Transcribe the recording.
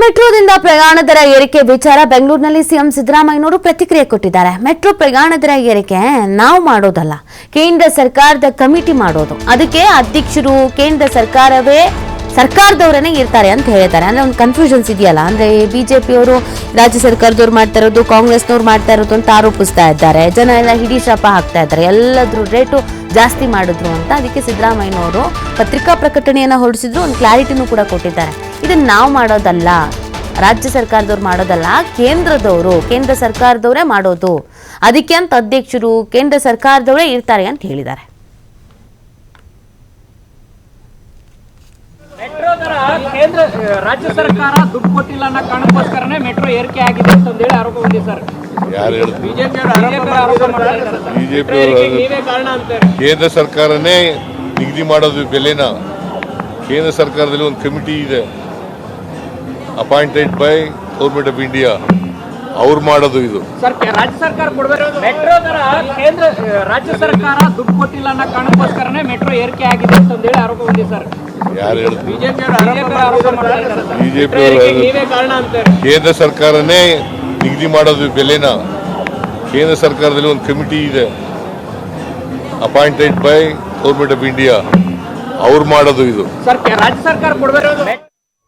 ಮೆಟ್ರೋದಿಂದ ಪ್ರಯಾಣ ದರ ಏರಿಕೆ ವಿಚಾರ ಬೆಂಗಳೂರಿನಲ್ಲಿ ಸಿಎಂ ಸಿದ್ದರಾಮಯ್ಯನವರು ಪ್ರತಿಕ್ರಿಯೆ ಕೊಟ್ಟಿದ್ದಾರೆ. ಮೆಟ್ರೋ ಪ್ರಯಾಣ ದರ ಏರಿಕೆ ನಾವು ಮಾಡೋದಲ್ಲ, ಕೇಂದ್ರ ಸರ್ಕಾರದ ಕಮಿಟಿ ಮಾಡೋದು. ಅದಕ್ಕೆ ಅಧ್ಯಕ್ಷರು ಕೇಂದ್ರ ಸರ್ಕಾರವೇ ಸರ್ಕಾರದವರೇ ಇರ್ತಾರೆ ಅಂತ ಹೇಳಿದ್ದಾರೆ ಅಂದ್ರೆ ಒಂದು ಕನ್ಫ್ಯೂಷನ್ಸ್ ಇದೆಯಲ್ಲ? ಅಂದ್ರೆ ಬಿಜೆಪಿಯವರು ರಾಜ್ಯ ಸರ್ಕಾರದವ್ರು ಮಾಡ್ತಾ ಇರೋದು, ಕಾಂಗ್ರೆಸ್ನವ್ರು ಮಾಡ್ತಾ ಇರೋದು ಅಂತ ಆರೋಪಿಸ್ತಾ ಇದ್ದಾರೆ. ಜನ ಎಲ್ಲ ಹಿಡಿ ಶಾಪ ಹಾಕ್ತಾ ಇದ್ದಾರೆ. ಎಲ್ಲದ್ರ ರೇಟು ಜಾಸ್ತಿ ಮಾಡಿದ್ರು ಅಂತ ಅದಕ್ಕೆ ಸಿದ್ದರಾಮಯ್ಯನವರು ಪತ್ರಿಕಾ ಪ್ರಕಟಣೆಯನ್ನು ಹೊರಡಿಸಿದ್ರು. ಒಂದು ಕ್ಲಾರಿಟಿನೂ ಕೂಡ ಕೊಟ್ಟಿದ್ದಾರೆ. ಇದನ್ನ ನಾವು ಮಾಡೋದಲ್ಲ ರಾಜ್ಯ ಸರ್ಕಾರದವ್ರು ಮಾಡೋದಲ್ಲ ಕೇಂದ್ರದವರು ಕೇಂದ್ರ ಸರ್ಕಾರದವರೇ ಮಾಡೋದು. ಅದಕ್ಕೆ ಅಂತ ಅಧ್ಯಕ್ಷರು ಕೇಂದ್ರ ಸರ್ಕಾರದವರೇ ಇರ್ತಾರೆ ಅಂತ ಹೇಳಿದ್ದಾರೆ. ಕೇಂದ್ರ ರಾಜ್ಯ ಸರ್ಕಾರ ದುಡ್ಡು ಕೊಟ್ಟಿಲ್ಲ ಅನ್ನೋ ಕಾರಣಕ್ಕೋಸ್ಕರನೇ ಮೆಟ್ರೋ ಏರಿಕೆ ಆಗಿದೆ ಹೇಳಿ ಆರೋಪ ಬಂದಿದೆ ಸರ್. ಯಾರು ಹೇಳಿದ್ರು ಬಿಜೆಪಿ ಕೇಂದ್ರ ಸರ್ಕಾರನೇ ನಿಗದಿ ಮಾಡೋದು ಬೆಲೆನ. ಕೇಂದ್ರ ಸರ್ಕಾರದಲ್ಲಿ ಒಂದು ಕಮಿಟಿ ಇದೆ. Appointed by government of India. ಅವ್ರು ಮಾಡೋದು ಇದು. ರಾಜ್ಯ ಸರ್ಕಾರ ಕೊಡಬೇಕು. ಮೆಟ್ರೋ ದರ ಕೇಂದ್ರ ರಾಜ್ಯ ಸರ್ಕಾರ ದುಡ್ಡು ಕೊಟ್ಟಿಲ್ಲ ಅನ್ನೋ ಕಾರಣಕ್ಕೋಸ್ಕರನೇ ಮೆಟ್ರೋ ಏರಿಕೆ ಆಗಿದೆ ಹೇಳಿ ಆರೋಪ ಇದೆ ಸರ್. ಯಾರು ಹೇಳಿದ್ರು ಬಿಜೆಪಿ ಕೇಂದ್ರ ಸರ್ಕಾರನೇ ನಿಗದಿ ಮಾಡೋದು ಬೆಲೆನ? ಕೇಂದ್ರ ಸರ್ಕಾರದಲ್ಲಿ ಒಂದು ಕಮಿಟಿ ಇದೆ. Appointed by government of India. ಅವ್ರು ಮಾಡೋದು ಇದು. ಸರ್ ರಾಜ್ಯ ಸರ್ಕಾರ ಕೊಡಬೇಕು.